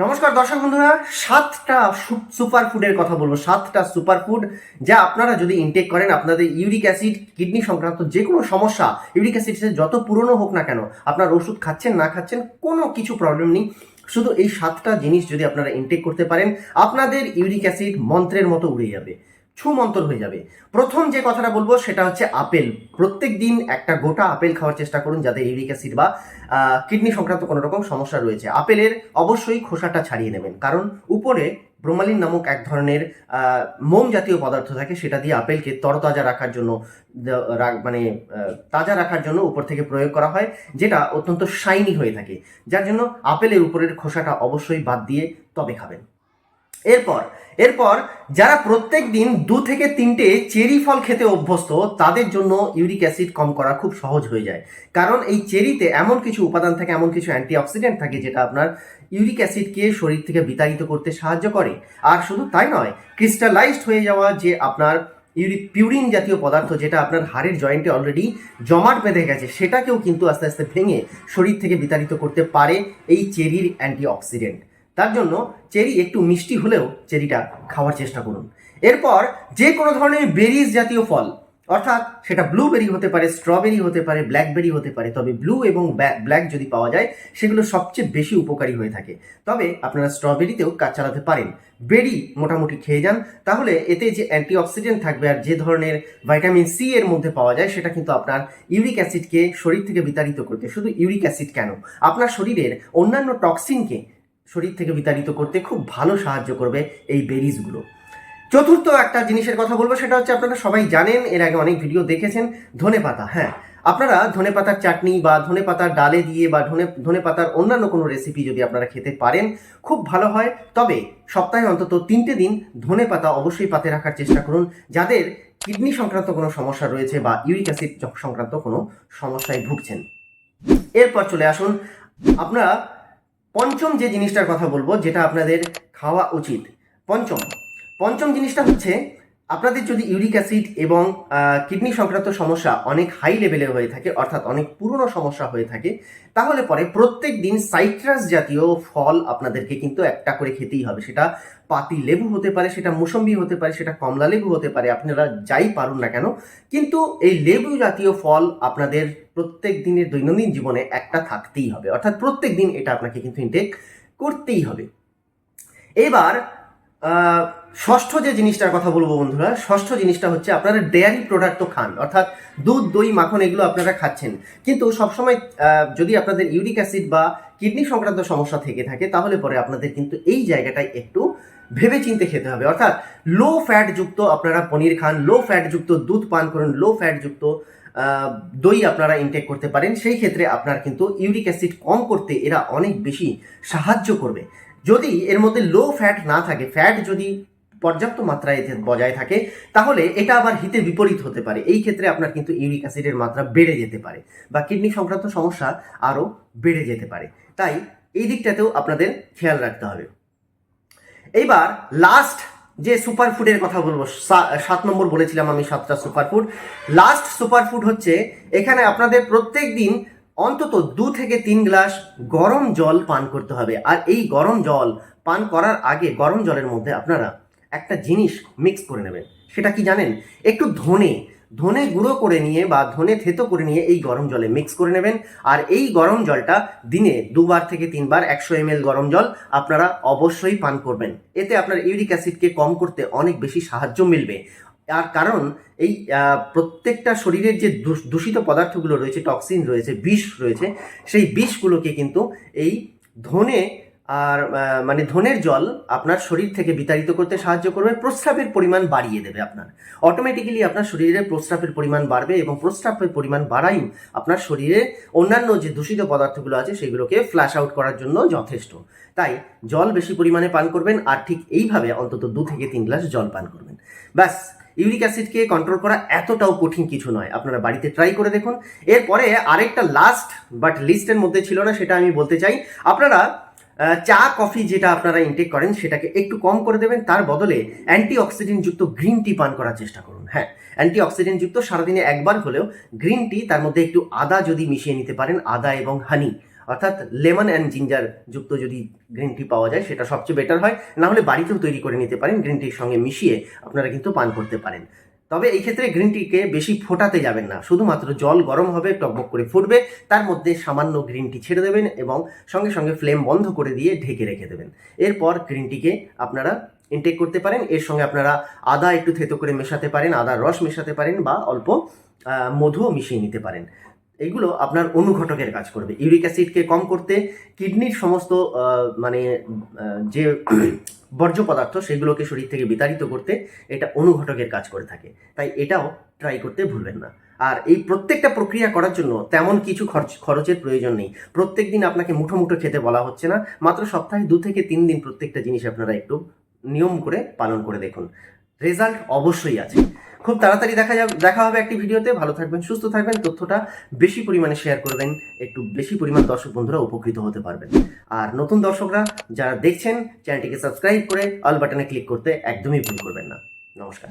নমস্কার, দর্শক বন্ধুরা, সাতটা সুপার ফুডের কথা বলব। সাতটা সুপার ফুড যা আপনারা যদি ইনটেক করেন, আপনাদের ইউরিক অ্যাসিড কিডনি সংক্রান্ত যে কোনো সমস্যা ইউরিক অ্যাসিড যত পুরনো হোক না কেন, আপনার ওষুধ খাচ্ছেন, না খাচ্ছেন, কোনো কিছু প্রবলেম নেই। শুধু এই সাতটা জিনিস যদি আপনারা ইনটেক করতে পারেন, আপনাদের ইউরিক অ্যাসিড মন্ত্রের মতো উড়ে যাবে। ছু মন্তর হয়ে যাবে। প্রথম যে কথাটা বলব সেটা হচ্ছে আপেল। প্রত্যেক দিন একটা গোটা আপেল খাওয়ার চেষ্টা করুন যাদের ইউরিক অ্যাসিড বা কিডনি সংক্রান্ত কোনো রকম সমস্যা রয়েছে। আপেলের অবশ্যই খোসাটা ছাড়িয়ে নেবেন। কারণ উপরে ব্রোমালিন নামক এক ধরনের মোম জাতীয় পদার্থ থাকে, সেটা দিয়ে আপেলকে তরতাজা রাখার জন্য মানে তাজা রাখার জন্য উপর থেকে প্রয়োগ করা হয়, যেটা অত্যন্ত শাইনি হয়ে থাকে। যার জন্য আপেলের উপরের খোসাটা অবশ্যই বাদ দিয়ে তবে খাবেন। এরপর এরপর যারা প্রত্যেক দিন দু থেকে তিনটে চেরি ফল খেতে অভ্যস্ত, তাদের জন্য ইউরিক অ্যাসিড কম করা খুব সহজ হয়ে যায়। কারণ এই চেরিতে এমন কিছু উপাদান থাকে, এমন কিছু অ্যান্টিঅক্সিডেন্ট থাকে, যেটা আপনার ইউরিক অ্যাসিডকে শরীর থেকে বিতাড়িত করতে সাহায্য করে। আর শুধু তাই নয়, ক্রিস্টালাইজড হয়ে যাওয়া যে আপনার ইউরিক পিউরিন জাতীয় পদার্থ, যেটা আপনার হাড়ের জয়েন্টে অলরেডি জমাট বেঁধে গেছে, সেটাকেও কিন্তু আস্তে আস্তে ভেঙে শরীর থেকে বিতাড়িত করতে পারে এই চেরির অ্যান্টিঅক্সিডেন্ট। তার জন্য চেরি একটু মিষ্টি হলেও চেরিটা খাওয়ার চেষ্টা করুন। এরপর যে কোনো ধরনের বেরিজ জাতীয় ফল, অর্থাৎ সেটা ব্লুবেরি হতে পারে, স্ট্রবেরি হতে পারে, ব্ল্যাকবেরি হতে পারে, তবে ব্লু এবং ব্ল্যাক যদি পাওয়া যায়, সেগুলো সবচেয়ে বেশি উপকারী হয়ে থাকে। তবে আপনারা স্ট্রবেরিতেও কাজ চালাতে পারেন। বেরি মোটামুটি খেয়ে যান, তাহলে এতে যে অ্যান্টিঅক্সিডেন্ট থাকবে আর যে ধরনের ভাইটামিন সি এর মধ্যে পাওয়া যায়, সেটা কিন্তু আপনার ইউরিক অ্যাসিডকে শরীর থেকে বিতাড়িত করতে, শুধু ইউরিক অ্যাসিড কেন? আপনার শরীরের অন্যান্য টক্সিনকে শরীর থেকে বিতাড়িত করতে খুব ভালো সাহায্য করবে এই বেরিজগুলো। চতুর্থ একটা জিনিসের কথা বলব, সেটা হচ্ছে আপনারা সবাই জানেন, এর আগে অনেক ভিডিও দেখেছেন, ধনে পাতা হ্যাঁ। আপনারা ধনে পাতার চাটনি বা ধনে পাতার ডালে দিয়ে বা ধনে ধনে পাতার অন্যান্য কোনো রেসিপি যদি আপনারা খেতে পারেন, খুব ভালো হয়। তবে সপ্তাহে অন্তত তিনটে দিন ধনে পাতা অবশ্যই পাতে রাখার চেষ্টা করুন। যাদের কিডনি সংক্রান্ত কোনো সমস্যা রয়েছে বা ইউরিক অ্যাসিড সংক্রান্ত কোনো সমস্যায় ভুগছেন। এরপর চলে আসুন, আপনারা পঞ্চম যে জিনিসটার কথা বলব যেটা আপনাদের খাওয়া উচিত। পঞ্চম। পঞ্চম জিনিসটা হচ্ছে আপনাদের যদি ইউরিক অ্যাসিড এবং কিডনি সংক্রান্ত সমস্যা অনেক হাই লেভেলের হয়ে থাকে, অর্থাৎ অনেক পুরনো সমস্যা হয়ে থাকে, তাহলে পরে প্রত্যেক দিন সাইট্রাস জাতীয় ফল আপনাদেরকে কিন্তু একটা করে খেতেই হবে। সেটা পাতি লেবু হতে পারে, সেটা মুসম্বি হতে পারে, সেটা কমলা লেবু হতে পারে, আপনারা যাই পারুন না কেন, কিন্তু এই লেবু জাতীয় ফল আপনাদের প্রত্যেক দিনের দৈনন্দিন জীবনে একটা থাকতেই হবে। অর্থাৎ প্রত্যেক দিন এটা আপনাকে কিন্তু ইনটেক করতেই হবে। এবার ষষ্ঠ যে জিনিসটার কথা বলব বন্ধুরা, ষষ্ঠ জিনিসটা হচ্ছে আপনারা ডেয়ারি প্রোডাক্ট তো খান, অর্থাৎ দুধ, দই, মাখন এগুলো আপনারা খাচ্ছেন। কিন্তু সবসময় যদি আপনাদের ইউরিক অ্যাসিড বা কিডনি সংক্রান্ত সমস্যা থেকে থাকে, তাহলে পরে আপনাদের কিন্তু এই জায়গাটায় একটু ভেবে চিন্তে খেতে হবে। অর্থাৎ লো ফ্যাট যুক্ত আপনারা পনির খান লো ফ্যাট যুক্ত দুধ পান করুন লো ফ্যাট যুক্ত দই আপনারা ইনটেক করতে পারেন। সেই ক্ষেত্রে আপনার কিন্তু ইউরিক অ্যাসিড কম করতে এরা অনেক বেশি সাহায্য করবে। যদি এর মধ্যে লো ফ্যাট না থাকে ফ্যাট যদি পর্যাপ্ত মাত্রায় এতে বজায় থাকে, তাহলে এটা আবার হিতে বিপরীত হতে পারে। এই ক্ষেত্রে আপনার কিন্তু ইউরিক অ্যাসিডের মাত্রা বেড়ে যেতে পারে বা কিডনি সংক্রান্ত সমস্যা আরও বেড়ে যেতে পারে। তাই এই দিকটাতেও আপনাদের খেয়াল রাখতে হবে। এইবার লাস্ট যে সুপার ফুডের কথা বলব সাত নম্বর বলেছিলাম আমি সাতটা super food last super food হচ্ছে এখানে আপনাদের প্রত্যেক দিন অন্তত দু থেকে তিন গ্লাস গরম জল পান করতে হবে। আর এই গরম জল পান করার আগে গরম জলের মধ্যে আপনারা একটা জিনিস মিক্স করে নেবেন সেটা কি জানেন? একটু ধনে ধনে গুঁড়ো করে নিয়ে বা ধনে থেতো করে নিয়ে এই গরম জলে মিক্স করে নেবেন। আর এই গরম জলটা দিনে দুবার থেকে তিনবার একশো এম গরম জল আপনারা অবশ্যই পান করবেন। এতে আপনার ইউরিক অ্যাসিডকে কম করতে অনেক বেশি সাহায্য মিলবে। আর কারণ এই প্রত্যেকটা শরীরের যে দূষ- দূষিত পদার্থগুলো রয়েছে টক্সিন রয়েছে, বিষ রয়েছে, সেই বিষগুলোকে কিন্তু এই ধনে আর মানে ধনের জল আপনার শরীর থেকে বিতাড়িত করতে সাহায্য করবে, প্রস্রাবের পরিমাণ বাড়িয়ে দেবে আপনার। অটোমেটিক্যালি আপনার শরীরে প্রস্রাবের পরিমাণ বাড়বে এবং প্রস্রাবের পরিমাণ বাড়াই আপনার শরীরে অন্যান্য যে দূষিত পদার্থগুলো আছে সেগুলোকে ফ্ল্যাশ আউট করার জন্য যথেষ্ট। তাই জল বেশি পরিমাণে পান করবেন আর ঠিক এইভাবে অন্তত দু থেকে তিন গ্লাস জল পান করবেন। ব্যাস ইউরিক অ্যাসিডকে কন্ট্রোল করা এতটাও কঠিন কিছু নয়। আপনারা বাড়িতে ট্রাই করে দেখুন। এরপরে আরেকটা লাস্ট বাট লিস্টের মধ্যে ছিল না, সেটা আমি বলতে চাই। আপনারা চা, কফি যেটা আপনারা ইনটেক করেন, সেটাকে একটু কম করে দেবেন। তার বদলে অ্যান্টি অক্সিডেন্ট যুক্ত গ্রিন টি পান করার চেষ্টা করুন। হ্যাঁ অ্যান্টি অক্সিডেন্ট যুক্ত সারাদিনে একবার হলেও গ্রিন টি তার মধ্যে একটু আদা যদি মিশিয়ে নিতে পারেন, আদা এবং হানি অর্থাৎ লেমন অ্যান্ড জিঞ্জার যুক্ত যদি গ্রিন টি পাওয়া যায়, সেটা সবচেয়ে বেটার হয়। না হলে বাড়িতেও তৈরি করে নিতে পারেন গ্রিন টির সঙ্গে মিশিয়ে আপনারা কিন্তু পান করতে পারেন। তবে এই ক্ষেত্রে গ্রিন টিকে বেশি ফোটাতে যাবেন না। শুধুমাত্র জল গরম হবে, টকবক করে ফুটবে, তার মধ্যে সামান্য গ্রিন টি ছেড়ে দেবেন এবং সঙ্গে সঙ্গে ফ্লেম বন্ধ করে দিয়ে ঢেকে রেখে দেবেন। এরপর গ্রিন টিকে আপনারা ইনটেক করতে পারেন। এর সঙ্গে আপনারা আদা একটু থেতো করে মেশাতে পারেন আদার রস মেশাতে পারেন বা অল্প মধুও মিশিয়ে নিতে পারেন। এগুলো আপনার অনুঘটকের কাজ করবে। ইউরিক অ্যাসিডকে কম করতে কিডনির সমস্ত মানে যে বর্জ্য পদার্থ সেগুলোকে শরীর থেকে বিতাড়িত করতে এটা অনুঘটকের কাজ করে থাকে। তাই এটাও ট্রাই করতে ভুলবেন না। আর এই প্রত্যেকটা প্রক্রিয়া করার জন্য তেমন কিছু খরচ, খরচের প্রয়োজন নেই। প্রত্যেক দিন আপনাকে মুঠো মুঠো খেতে বলা হচ্ছে না। মাত্র সপ্তাহে দু থেকে তিন দিন প্রত্যেকটা জিনিস আপনারা একটু নিয়ম করে পালন করে দেখুন। রেজাল্ট অবশ্যই আছে। খুব তাড়াতাড়ি দেখা যাবে, দেখা হবে একটি ভিডিওতে। ভালো থাকবেন, সুস্থ থাকবেন। তথ্যটা বেশি পরিমাণে শেয়ার করবেন একটু বেশি পরিমাণ দর্শক বন্ধুরা উপকৃত হতে পারবেন। আর নতুন দর্শকরা যারা দেখছেন, চ্যানেলটিকে সাবস্ক্রাইব করে অল বাটনে ক্লিক করতে একদমই ভুল করবেন না। নমস্কার।